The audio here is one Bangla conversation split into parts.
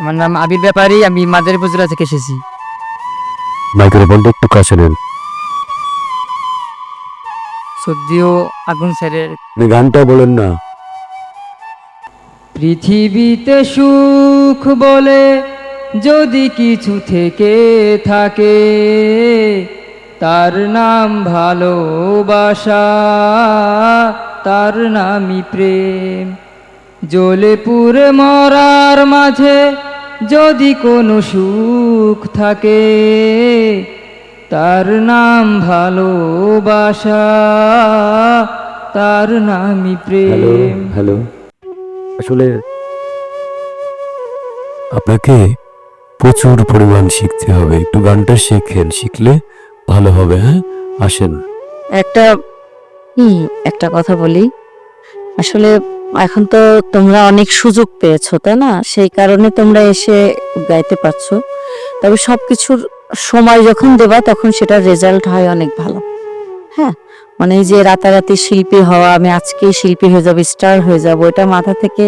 আমার নাম আবির ব্যাপারী আমি মাদের মাদারীপুর থেকে এসেছি। মাইক্রোফোনটা একটু কাছে নেন। সর্দিও আগুন স্যারের আপনি গানটা বলেন না। পৃথিবীতে সুখ বলে যদি কিছু থেকে থাকে তার নাম ভালোবাসা তার নামই প্রেম। জ্বলে পুরে মরার মাঝে যদি কোনো সুখ থাকে তার নাম ভালোবাসা তার নামই প্রেম। হ্যালো আসলে আপনাকে প্রচুর পরিমাণ শিখতে হবে। একটু গানটা শেখেন শিখলে ভালো হবে হ্যাঁ? আসেন। একটা হুম একটা কথা বলি। আসলে এখন তো তোমরা অনেক সুযোগ পেয়েছ তাই না? সেই কারণে তোমরা এসে গাইতে পারছ। তবে সবকিছুর সময় যখন দেবা তখন সেটার রেজাল্ট হয় অনেক ভালো। হ্যাঁ মানে এই যে রাতারাতি শিল্পী হওয়া আমি আজকেই শিল্পী হয়ে যাব স্টার হয়ে যাব এটা মাথা থেকে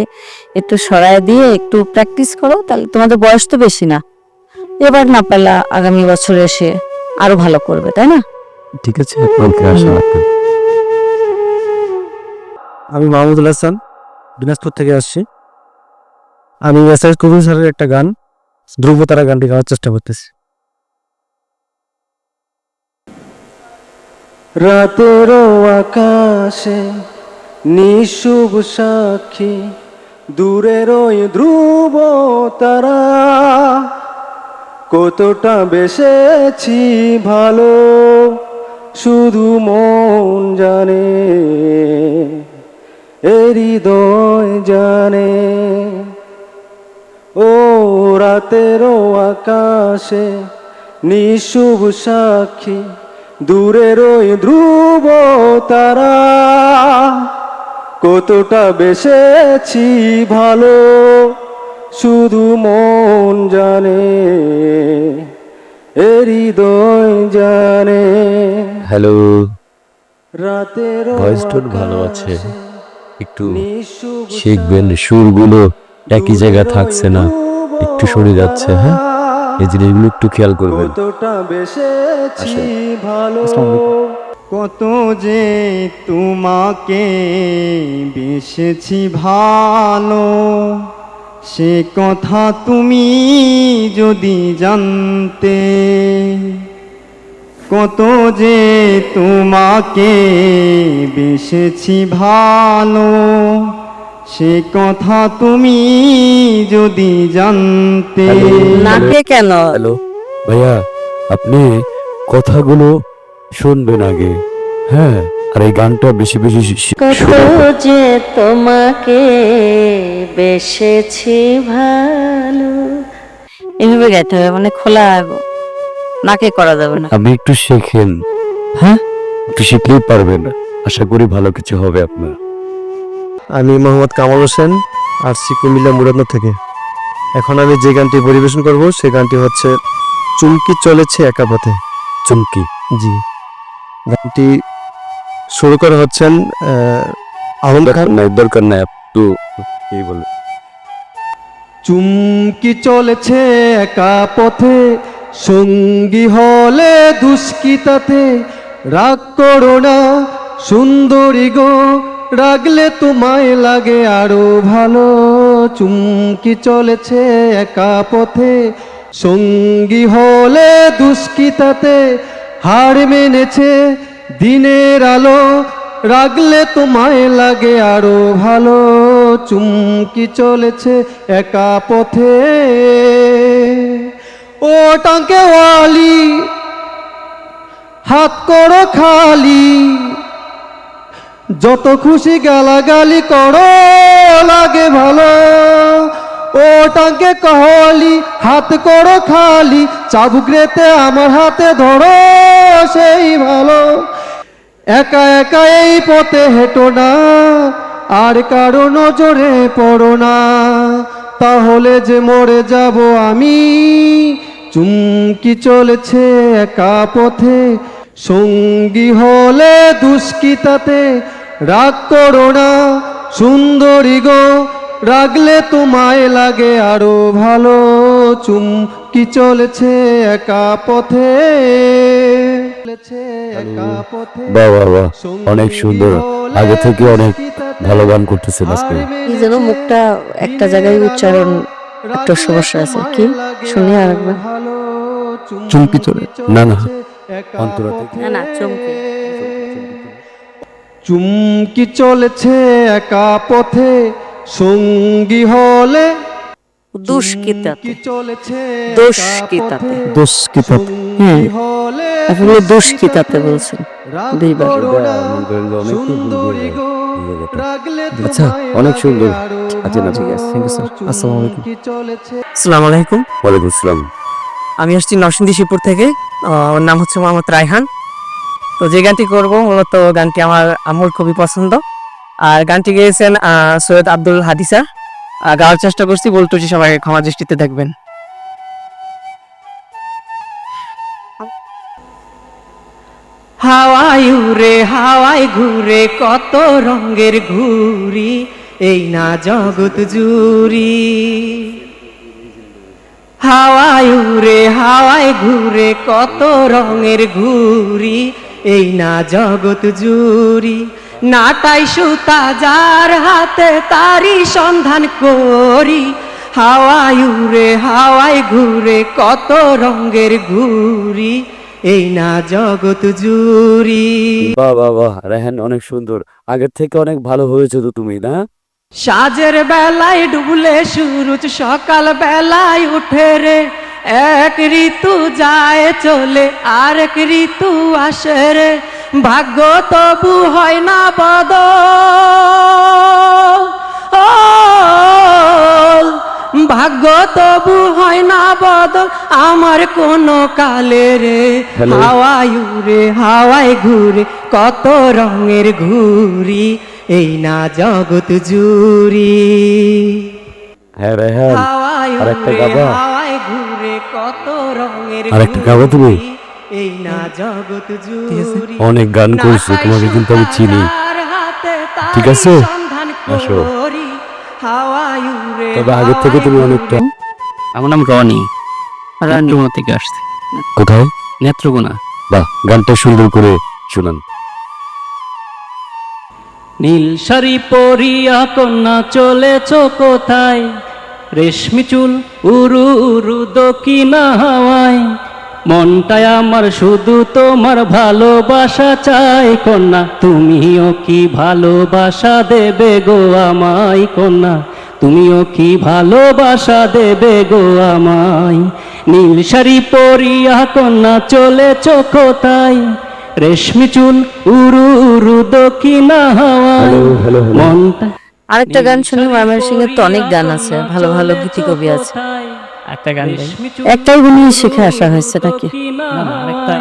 একটু সরায় দিয়ে একটু প্র্যাকটিস করো তাহলে তোমাদের বয়স তো বেশি না। এবার না পেলা আগামী বছর এসে আরও ভালো করবে তাই না? ঠিক আছে আমি মাহমুদুল হাসান দিনাজপুর থেকে আসছি। আমি এস এস কবির স্যারের একটা গান ধ্রুবতারা গানটি গাওয়ার চেষ্টা করতেছি। রাতের আকাশে নিশুভ সাক্ষী, দূরের ওই ধ্রুব তারা। কতটা বেসেছি ভালো, শুধু মন জানে। হৃদয় জানে। ও রাতেরও আকাশে নিশুভ সাক্ষী দূরের ওই ধ্রুব তারা। কতটা বেসেছি ভালো শুধু মন জানে। হৃদয় জানে। হ্যালো। রাতের ভয়েস টোন ভালো আছে। একটু শিখবেন সুরগুলো একই জায়গা থাকছে না একটু সরে যাচ্ছে হ্যাঁ? এই জিনিসগুলো একটু খেয়াল করবেন। ভালো কত যে তোমাকে বেসেছি ভালো সে কথা তুমি যদি জানতে কত যে তোমাকে বেসেছি ভালো সে কথা তুমি যদি জানতে। নাকে কেন হ্যালো ভাইয়া আপনি কথাগুলো শুনবেন আগে হ্যাঁ আর এই গানটা বেশি বেশি কত। যে তোমাকে বেসেছি ভালো এভাবে গাইতে হবে মানে খোলা নাকে করা যাবে না। আপনি একটু শেখেন। হ্যাঁ? একটু শিখলেই পারবেন। আশা করি ভালো কিছু হবে আপনার। আমি মোহাম্মদ কামাল হোসেন আসছি কুমিল্লা মুরাদনগর থেকে। এখন আমি যে গানটি পরিবেশন করব সে গানটি হচ্ছে চুমকি চলেছে একা পথে। চুমকি? জি। গানটি শুরু করা হচ্ছেন আহ, আলম খান। নাই দরকার নাই একটু কি বলে? চুমকি চলেছে একা পথে। সঙ্গী হলে দুষ্কৃতাতে রাগ করো না। সুন্দরী গো, রাগলে তোমায় লাগে আরও ভালো। চুমকি চলেছে একা পথে। সঙ্গী হলে দুষ্কৃতাতে হার মেনেছে দিনের আলো। রাগলে তোমায় লাগে আরও ভালো। চুমকি চলেছে একা পথে। ও টাঙ্কে ওয়ালি, হাত করো খালি। যত খুশি গালাগালি করো, লাগে ভালো। ও টাঙ্কে কহলি, হাত করো খালি, চাবুক রেতে আমার হাতে ধরো, সেই ভালো। একা একা এই পথে হেঁটো না, আর কারও নজরে পড়ো না। তাহলে যে মরে যাব আমি চুমকি চলেছে একা পথে। সঙ্গী হলে দুষ্কৃতাতে রাগ করো না সুন্দরী গো রাগলে তোমায় লাগে আরও ভালো। চুমকি চলেছে একা পথে। চলেছে একা পথে। বাহ বাহ বাহ অনেক সুন্দর। আগে থেকে অনেক ভালো গান করতেছেন আজকে। কি যেন মুখটা একটা জায়গায় উচ্চারণ একটু সমস্যা আছে কি? শুনি আরেকবার চুমকি চলে না না। অন্তরা না না চমকে। চুমকি চলেছে একা পথে সঙ্গী হলে দুষ্কৃতাতে। দুষ্কৃতাতে। দুষ্কৃতাতে। হ্যাঁ। আপনি দুষ্কৃতাতে বলছেন। দুইবার। আচ্ছা, অনেক সুন্দর। আচ্ছা, না, ঠিক। আছে, thank you, sir. আসসালামু আলাইকুম। আসসালামু আলাইকুম। ওয়ালাইকুম আসসালাম। আমি আসছি নরসিংদী শিবপুর থেকে। আমার নাম হচ্ছে মোহাম্মদ রায়হান। তো যে গানটি করব মূলত গানটি আমার আম্মুর খুবই পছন্দ। আর গানটি গেয়েছেন সৈয়দ আব্দুল হাদিসা। গাওয়ার চেষ্টা করছি বলতেছি সবাই ক্ষমা দৃষ্টিতে দেখবেন। হাওয়ায় উড়ে, হাওয়ায় ঘুরে, কত রঙের ঘুরি এই না জগৎ জুরি হাওয়ায় উড়ে, হাওয়ায় ঘুরে, কত রঙের ঘুরি এই না জগৎ জুরি নাটাই সুতা যার হাতে তারি সন্ধান করি। হাওয়ায় উড়ে, হাওয়ায় ঘুরে, কত রঙের ঘুরি এই না জগৎ জুরি বাহ বাহ বাহ রেহান অনেক সুন্দর। আগের থেকে অনেক ভালো হয়েছে তো তুমি না? সাজের বেলায় ডুবলে সুরুজ সকাল বেলায় উঠে রে। এক ঋতু যায় চলে আর এক ঋতু আসে রে। ভাগ্য তবু হয় না বদ ভাগ্য তবু বদল আমার কোনো কালে রে। হাওয়ায় উড়ে হাওয়ায় ঘুরে কত রঙের ঘুরি এই না জগৎ জুরি হ্যাঁ রেহান আরেকটা গাবা? আরেকটা গাবা তুমি? জুরি অনেক গান করছ তোমাকে কিন্তু আমি চিনি। ঠিক আছে? আসো। তবে আগের থেকে তুমি অনেকটা আমার নাম রনি। নেত্রকোনা থেকে আসছে। কোথায়? নেত্রকোনা। বাহ গানটা সুন্দর করে শোনান। নীল শাড়ি পরিয়া কন্যা চলেছ কোথায়? রেশমি চুল উরু উরু দক্ষিণা হাওয়ায়। মনটায় আমার শুধু তোমার ভালোবাসা চাই কন্যা। তুমিও কি ভালোবাসা দেবে গো আমায় কন্যা? তুমিও কি ভালোবাসা দেবে গো আমায়? নীল শাড়ি পরিয়া কন্যা চলেছ কোথায়? রেশমি চুল উরু উরু দক্ষিণা হাওয়ায়। মনটা আরেকটা গান শুনি ময়মনসিংহে তো অনেক গান আছে। ভালো ভালো গীতি কবি আছে। একটা গান একটাই গুণী শিখে আসা হয়েছে নাকি? না আরেকটা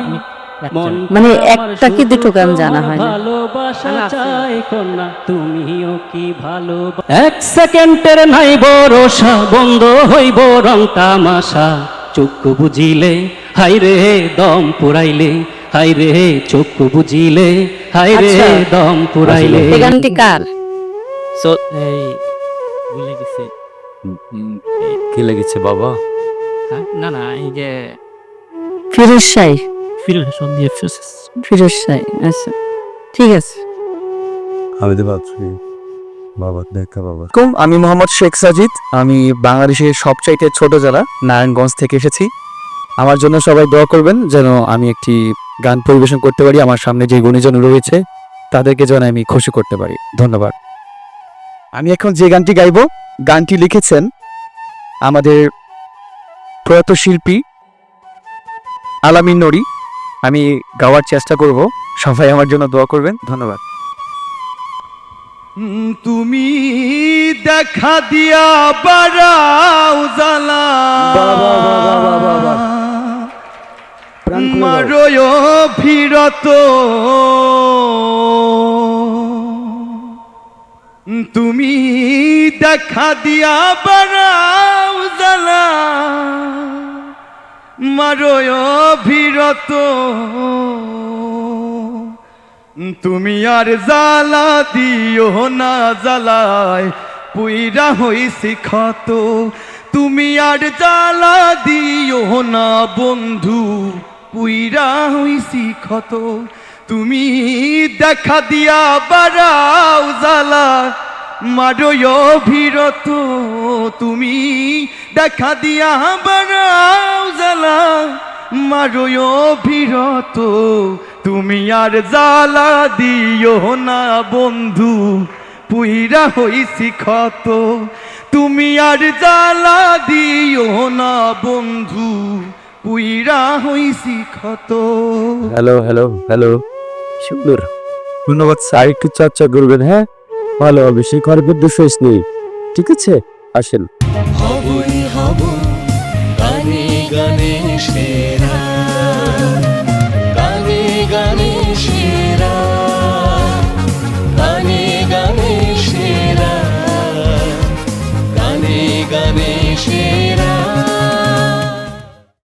মানে একটা কি দুটো গান জানা হয় ভালোবাসা চাই কন্যা তুমিও কি ভালো এক সেকেন্ডের নাই ভরসা বন্ধ হইব রং তামাশা। চক্ষু বুঝিলে হাই রে দম পুরাইলে হাই রে চক্ষু বুঝিলে হাই রে আচ্ছা। দম পুরাইলে। এই গানটি কার? সো এই ভুলে গেছি। কি লেগেছে বাবা? হ্যাঁ? না না এই যে ফিরোজ শাহী। ফিরোজ শাহী আচ্ছা। ঠিক আছে। আমি তো ভাবছি বাবা দেখা বাবা। আমি মোহাম্মদ শেখ সাজিদ। আমি বাংলাদেশের সবচাইতে ছোট জেলা নারায়ণগঞ্জ থেকে এসেছি। আমার জন্য সবাই দোয়া করবেন যেন আমি একটি গান পরিবেশন করতে পারি আমার সামনে যে গুণীজন রয়েছে তাদেরকে যেন আমি খুশি করতে পারি। ধন্যবাদ। আমি এখন যে গানটি গাইব গানটি লিখেছেন আমাদের প্রয়াত শিল্পী আলামিন নড়ি আমি গাওয়ার চেষ্টা করব। সবাই আমার জন্য দোয়া করবেন। ধন্যবাদ। তুমি দেখা দিয়া বাড়াও জ্বালা। মারয় ভিরত তুমি দেখা দিয়া বাড়াও জ্বালা। মারয় ভিরত তুমি আর জ্বালা দিও না জ্বালায়, পুইরা হইছি ক্ষত। তুমি আর জ্বালা দিও না বন্ধু, পুইরা হইছি ক্ষত। তুমি দেখা দিয়া বাড়াও জ্বালা মারয় ভিরত তুমি দেখা দিয়া বাড়াও জ্বালা। মারয় ভিরত তুমি আর জ্বালা দিও না বন্ধু। পুইরা হইছি ক্ষত, তুমি আর জ্বালা দিও না বন্ধু। পুইরা হইছি ক্ষত। হ্যালো হ্যালো হ্যালো সুন্দর। ধন্যবাদ স্যার একটু চর্চা করবেন হ্যাঁ? ভালো হবে সেই গর্বের দোষ নেই ঠিক আছে? আসেন। হবই হব গানে গানে সেরা।